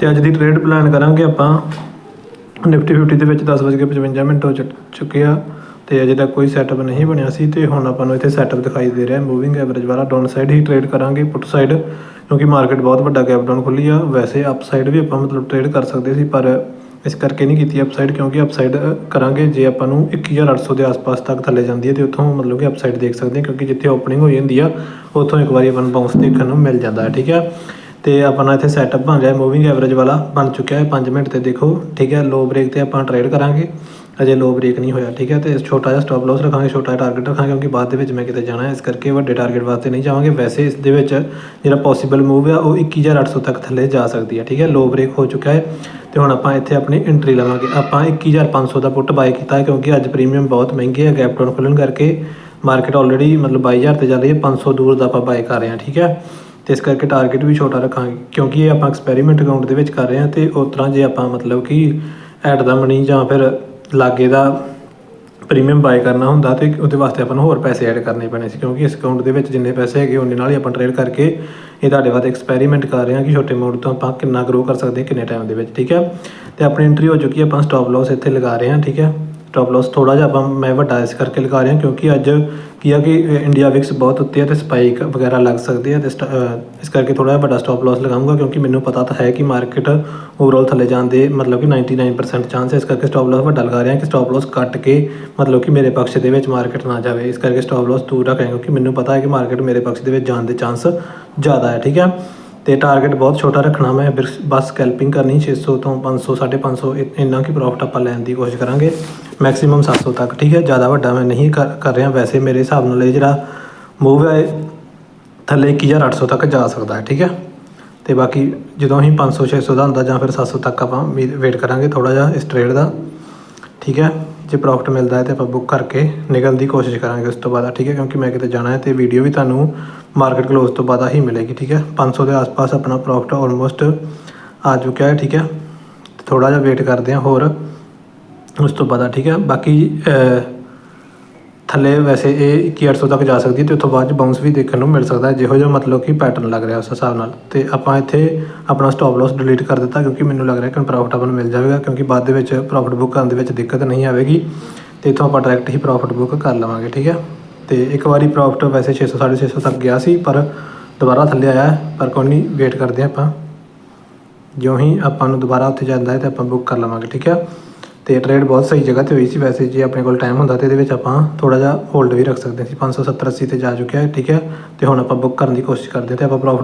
ਤੇ ਅੱਜ ਦੀ trade plan ਕਰਾਂਗੇ ਆਪਾਂ। ਨਿਫਟੀ 50 ਦੇ ਵਿੱਚ 10:55 ਮਿੰਟ ਹੋ ਚੁੱਕ- ਚੁੱਕੇ ਆ ਤੇ ਅਜੇ ਤੱਕ ਕੋਈ ਸੈਟਅਪ ਨਹੀਂ ਬਣਿਆ ਸੀ ਤੇ ਹੁਣ ਆਪਾਂ ਨੂੰ ਇੱਥੇ ਸੈਟਅਪ ਦਿਖਾਈ ਦੇ ਰਿਹਾ ਮੂਵਿੰਗ ਐਵਰੇਜ ਵਾਲਾ ਡਾਊਨ ਸਾਈਡ ਹੀ ਟ੍ਰੇਡ ਕਰਾਂਗੇ ਪੁੱਟ ਸਾਈਡ ਕਿਉਂਕਿ ਮਾਰਕੀਟ ਬਹੁਤ ਵੱਡਾ ਗੈਪ ਡਾਊਨ ਖੁੱਲੀ ਆ। ਵੈਸੇ ਅਪ ਸਾਈਡ ਵੀ ਆਪਾਂ ਮਤਲਬ ਟ੍ਰੇਡ ਕਰ ਸਕਦੇ ਸੀ, ਪਰ ਇਸ ਕਰਕੇ ਨਹੀਂ ਕੀਤੀ ਅਪ ਸਾਈਡ ਕਿਉਂਕਿ ਅਪ ਸਾਈਡ ਕਰਾਂਗੇ ਜੇ ਆਪਾਂ ਨੂੰ 21800 ਦੇ ਆਸ-ਪਾਸ ਤੱਕ ਥੱਲੇ ਜਾਂਦੀ ਹੈ ਤੇ ਉੱਥੋਂ ਮਤਲਬ ਕਿ ਅਪ ਸਾਈਡ ਦੇਖ ਸਕਦੇ ਹਾਂ, ਕਿਉਂਕਿ ਜਿੱਥੇ ਓਪਨਿੰਗ ਹੋਈ ਹੁੰਦੀ ਆ, ਉੱਥੋਂ ਇੱਕ ਵਾਰੀ ਆਪਾਂ ਨੂੰ ਬਾਉਂਸ ਦੇਖਣ ਨੂੰ ਮਿਲ ਜਾਂਦਾ ਹੈ, ਠੀਕ ਹੈ ਤੇ ਆਪਣਾ ਇੱਥੇ ਸੈਟਅਪ ਬਣ ਰਿਹਾ ਮੂਵਿੰਗ ਐਵਰੇਜ ਵਾਲਾ ਬਣ ਚੁੱਕਿਆ ਹੈ। 5 ਮਿੰਟ ਤੇ ਦੇਖੋ, ਠੀਕ ਹੈ ਲੋ ਬ੍ਰੇਕ ਤੇ ਆਪਾਂ ਟ੍ਰੇਡ ਕਰਾਂਗੇ। ਅਜੇ ਲੋ ਬ੍ਰੇਕ ਨਹੀਂ ਹੋਇਆ, ਠੀਕ ਹੈ, ਤੇ ਛੋਟਾ ਜਿਹਾ ਸਟਾਪ ਲਾਸ ਰੱਖਾਂਗੇ, ਛੋਟਾ ਜਿਹਾ ਟਾਰਗੇਟ ਰੱਖਾਂਗੇ, ਕਿਉਂਕਿ ਬਾਅਦ ਦੇ ਵਿੱਚ ਮੈਂ ਕਿਤੇ ਜਾਣਾ ਹੈ। ਇਸ ਕਰਕੇ ਵੱਡੇ ਟਾਰਗੇਟ ਵਾਸਤੇ ਨਹੀਂ ਜਾਵਾਂਗੇ। ਵੈਸੇ ਇਸ ਦੇ ਵਿੱਚ ਜਿਹੜਾ ਪੋਸੀਬਲ ਮੂਵ ਆ, ਉਹ 21800 ਤੱਕ ਥੱਲੇ ਜਾ ਸਕਦੀ ਹੈ, ਠੀਕ ਹੈ। ਲੋ ਬ੍ਰੇਕ ਹੋ ਚੁੱਕਾ ਹੈ ਤੇ ਹੁਣ ਆਪਾਂ ਇੱਥੇ ਆਪਣੀ ਐਂਟਰੀ ਲਵਾਂਗੇ। ਆਪਾਂ 21500 ਦਾ ਪੁੱਟ ਬਾਈ ਕੀਤਾ ਹੈ, ਕਿਉਂਕਿ ਅੱਜ ਪ੍ਰੀਮੀਅਮ ਬਹੁਤ ਮਹਿੰਗੇ ਹੈ ਗੈਪ ਡਾਊਨ ਖੁੱਲਣ ਕਰਕੇ ਮਾਰਕੀਟ ਆਲਰੇਡੀ ਮਤਲਬ 22000 ਤੇ ਚੱਲ ਰਹੀ ਹੈ 500 ਦੂਰ ਦਾ ਆਪਾਂ ਬਾਈ ਕਰ ਰਹੇ ਹਾਂ, ਠੀਕ ਹੈ। ਤੇ ਇਸ ਕਰਕੇ ਟਾਰਗੇਟ ਵੀ ਛੋਟਾ ਰੱਖਾਂਗੇ। ਕਿਉਂਕਿ ਇਹ ਆਪਾਂ ਐਕਸਪੈਰੀਮੈਂਟ ਅਕਾਊਂਟ ਦੇ ਵਿੱਚ ਕਰ ਰਹੇ ਹਾਂ ਤੇ ਉਸ ਤਰ੍ਹਾਂ ਜੇ ਆਪਾਂ ਮਤਲਬ ਕਿ ਐਡ ਦਾ ਮਨੀ ਜਾਂ ਫਿਰ ਲਾਗੇ ਦਾ ਪ੍ਰੀਮੀਅਮ ਬਾਏ ਕਰਨਾ ਹੁੰਦਾ ਤੇ ਉਹਦੇ ਵਾਸਤੇ ਆਪਾਂ ਨੂੰ ਹੋਰ ਪੈਸੇ ਐਡ ਕਰਨੇ ਪੈਣੇ ਸੀ। ਕਿਉਂਕਿ ਇਸ ਅਕਾਊਂਟ ਦੇ ਵਿੱਚ ਜਿੰਨੇ ਪੈਸੇ ਹੈਗੇ ਉਹਨੇ ਨਾਲ ਹੀ ਆਪਾਂ ਟ੍ਰੇਡ ਕਰਕੇ ਇਹ ਤੁਹਾਡੇ ਵਾਸਤੇ ਐਕਸਪੈਰੀਮੈਂਟ ਕਰ ਰਹੇ ਹਾਂ ਕਿ ਛੋਟੇ ਅਮਾਉਂਟ ਤੋਂ ਆਪਾਂ ਕਿੰਨਾ ਗਰੋ ਕਰ ਸਕਦੇ ਹਾਂ, ਕਿੰਨੇ ਟਾਈਮ ਦੇ ਵਿੱਚ, ਠੀਕ ਹੈ? ਤੇ ਆਪਣੀ ਐਂਟਰੀ ਹੋ ਚੁੱਕੀ ਹੈ, ਆਪਾਂ ਸਟਾਪ ਲਾਸ ਇੱਥੇ ਲਗਾ ਰਹੇ ਹਾਂ, ਠੀਕ ਹੈ? ਸਟਾਪ ਲਾਸ ਥੋੜਾ ਜਿਹਾ ਆਪਾਂ, ਮੈਂ ਵੱਡਾ ਇਸ ਕਰਕੇ ਲਗਾ ਰਿਹਾ ਕਿਉਂਕਿ ਅੱਜ ਕੀ ਆ ਕਿ ਇੰਡੀਆ ਵਿਕਸ ਬਹੁਤ ਉੱਤੇ ਹੈ ਤੇ ਸਪਾਈਕ ਵਗੈਰਾ ਲੱਗ ਸਕਦੇ ਆ ਤੇ ਸਟ- ਇਸ ਕਰਕੇ ਥੋੜਾ ਜਿਹਾ ਵੱਡਾ ਸਟਾਪ ਲਾਸ ਲਗਾਉਂਗਾ ਕਿਉਂਕਿ ਮੈਨੂੰ ਪਤਾ ਤਾਂ ਹੈ ਕਿ ਮਾਰਕੀਟ ਓਵਰਆਲ ਥੱਲੇ ਜਾਣ ਦੇ ਮਤਲਬ ਕਿ 99% ਚਾਂਸ ਹੈ ਇਸ ਕਰਕੇ ਸਟਾਪ ਲਾਸ ਵੱਡਾ ਲਗਾ ਰਿਹਾ ਕਿ ਸਟਾਪ ਲਾਸ ਕੱਟ ਕੇ ਮਤਲਬ ਕਿ ਮੇਰੇ ਪਕਸ਼ ਦੇ ਵਿੱਚ ਮਾਰਕੀਟ ਨਾ ਜਾਵੇ। ਇਸ ਕਰਕੇ ਸਟਾਪ ਲਾਸ ਦੂਰ ਰੱਖਾਂਗੇ ਕਿਉਂਕਿ ਮੈਨੂੰ ਪਤਾ ਹੈ ਕਿ ਮਾਰਕੀਟ ਮੇਰੇ ਪਕਸ਼ ਦੇ ਵਿੱਚ ਜਾਣ ਦੇ ਚਾਂਸ ਜ਼ਿਆਦਾ ਹੈ, ਠੀਕ ਹੈ ਤੇ ਟਾਰਗੇਟ ਬਹੁਤ ਛੋਟਾ ਰੱਖਣਾ ਮੈਂ, ਬਿਰਸ- ਬਸ ਸਕੈਲਪਿੰਗ ਕਰਨੀ 600 ਤੋਂ 500 550 ਇ- ਇੰਨਾ ਕੀ ਪ੍ਰੋਫਿਟ ਆਪਾਂ ਲੈਣ ਦੀ ਕੋਸ਼ਿਸ਼ ਕਰਾਂਗੇ। ਮੈਕਸਿਮਮ 700 ਤੱਕ, ਠੀਕ ਹੈ? ਜ਼ਿਆਦਾ ਵੱਡਾ ਮੈਂ ਨਹੀਂ ਕਰ ਕਰ ਰਿਹਾ, ਵੈਸੇ ਮੇਰੇ ਹਿਸਾਬ ਨਾਲ ਇਹ ਜਿਹੜਾ ਮੂਵ ਹੈ ਇਹ ਥੱਲੇ 1800 ਤੱਕ ਜਾ ਸਕਦਾ ਹੈ, ਠੀਕ ਹੈ? ਤੇ ਬਾਕੀ ਜਦੋਂ ਅਸੀਂ 500 600 ਦਾ ਹੁੰਦਾ ਜਾਂ ਫਿਰ 700 ਤੱਕ ਆਪਾਂ ਵੇਟ ਕਰਾਂਗੇ ਥੋੜਾ ਜਿਹਾ ਇਸ ਟ੍ਰੇਡ ਦਾ, ਠੀਕ ਹੈ? ਜੇ ਪ੍ਰੋਫਿਟ ਮਿਲਦਾ ਹੈ ਤੇ ਆਪਾਂ ਬੁੱਕ ਕਰਕੇ ਨਿਕਲਣ ਦੀ ਕੋਸ਼ਿਸ਼ ਕਰਾਂਗੇ ਉਸ ਤੋਂ ਬਾਅਦ, ਠੀਕ ਹੈ? ਕਿਉਂਕਿ ਮੈਂ ਕਿਤੇ ਜਾਣਾ ਹੈ ਤੇ ਵੀਡੀਓ ਵੀ ਤੁਹਾਨੂੰ ਮਾਰਕੀਟ ਕਲੋਜ਼ ਤੋਂ ਬਾਅਦ ਹੀ ਮਿਲੇਗੀ, ਠੀਕ ਹੈ? 500 ਦੇ ਆਸ-ਪਾਸ ਆਪਣਾ ਪ੍ਰੋਫਿਟ ਆਲਮੋਸਟ ਆ ਚੁੱਕਿਆ ਹੈ, ਠੀਕ ਹੈ? ਥੋੜਾ ਜਿਹਾ ਵੇਟ ਕਰਦੇ ਹਾਂ ਹੋਰ। ਉਸ ਤੋਂ ਬਾਅਦ ਠੀਕ ਹੈ ਬਾਕੀ ਥੱਲੇ ਵੈਸੇ ਇਹ 2100 ਤੱਕ ਜਾ ਸਕਦੀ ਹੈ ਤੇ ਉੱਥੋਂ ਬਾਅਦ ਚ ਬਾਉਂਸ ਵੀ ਦੇਖਣ ਨੂੰ ਮਿਲ ਸਕਦਾ ਜਿਹੋ ਜਿਹਾ ਮਤਲਬ ਕਿ ਪੈਟਰਨ ਲੱਗ ਰਿਹਾ ਉਸ ਹਿਸਾਬ ਨਾਲ। ਤੇ ਆਪਾਂ ਇੱਥੇ ਆਪਣਾ ਸਟਾਪ ਲਾਸ ਡਿਲੀਟ ਕਰ ਦਿੱਤਾ ਕਿਉਂਕਿ ਮੈਨੂੰ ਲੱਗ ਰਿਹਾ ਕਿ ਪ੍ਰੋਫਿਟ ਆਪਾਂ ਨੂੰ ਮਿਲ ਜਾਵੇਗਾ ਕਿਉਂਕਿ ਬਾਅਦ ਦੇ ਵਿੱਚ ਪ੍ਰੋਫਿਟ ਬੁੱਕ ਕਰਨ ਦੇ ਵਿੱਚ ਦਿੱਕਤ ਨਹੀਂ ਆਵੇਗੀ। ਤੇ ਇਥੋਂ ਆਪਾਂ ਡਾਇਰੈਕਟ ਹੀ ਪ੍ਰੋਫਿਟ ਬੁੱਕ ਕਰ ਲਵਾਂਗੇ, ਠੀਕ ਹੈ ਤੇ ਇੱਕ ਵਾਰੀ ਪ੍ਰੋਫਿਟ ਵੈਸੇ 600 650 ਤੱਕ ਗਿਆ ਸੀ, ਪਰ ਦੁਬਾਰਾ ਥੱਲੇ ਆਇਆ ਪਰ ਕੋਈ ਨਹੀਂ ਵੇਟ ਕਰਦੇ ਹਾਂ ਆਪਾਂ। ਜਿਉਂ ਹੀ ਆਪਾਂ ਨੂੰ ਦੁਬਾਰਾ ਉੱਥੇ ਜਾਂਦਾ ਹੈ ਤੇ ਆਪਾਂ ਬੁੱਕ ਕਰ ਲਵਾਂਗੇ, ਠੀਕ ਹੈ ਤੇ ਟ੍ਰੇਡ ਬਹੁਤ ਸਹੀ ਜਗ੍ਹਾ ਤੇ ਹੋਈ ਸੀ ਵੈਸੇ ਜੇ ਆਪਣੇ ਕੋਲ ਟਾਈਮ ਹੁੰਦਾ ਤੇ ਇਹਦੇ ਵਿੱਚ ਆਪਾਂ ਥੋੜਾ ਜਿਹਾ ਹੋਲਡ ਵੀ ਰੱਖ ਸਕਦੇ ਸੀ 570 80 ਤੇ ਜਾ ਚੁੱਕਿਆ ਠੀਕ ਹੈ? ਤੇ ਹੁਣ ਆਪਾਂ ਬੁੱਕ ਕਰਨ ਦੀ ਕੋਸ਼ਿਸ਼ ਕਰਦੇ ਹਾਂ ਤੇ ਆਪਾਂ ਪ੍ਰੋਫਿਟ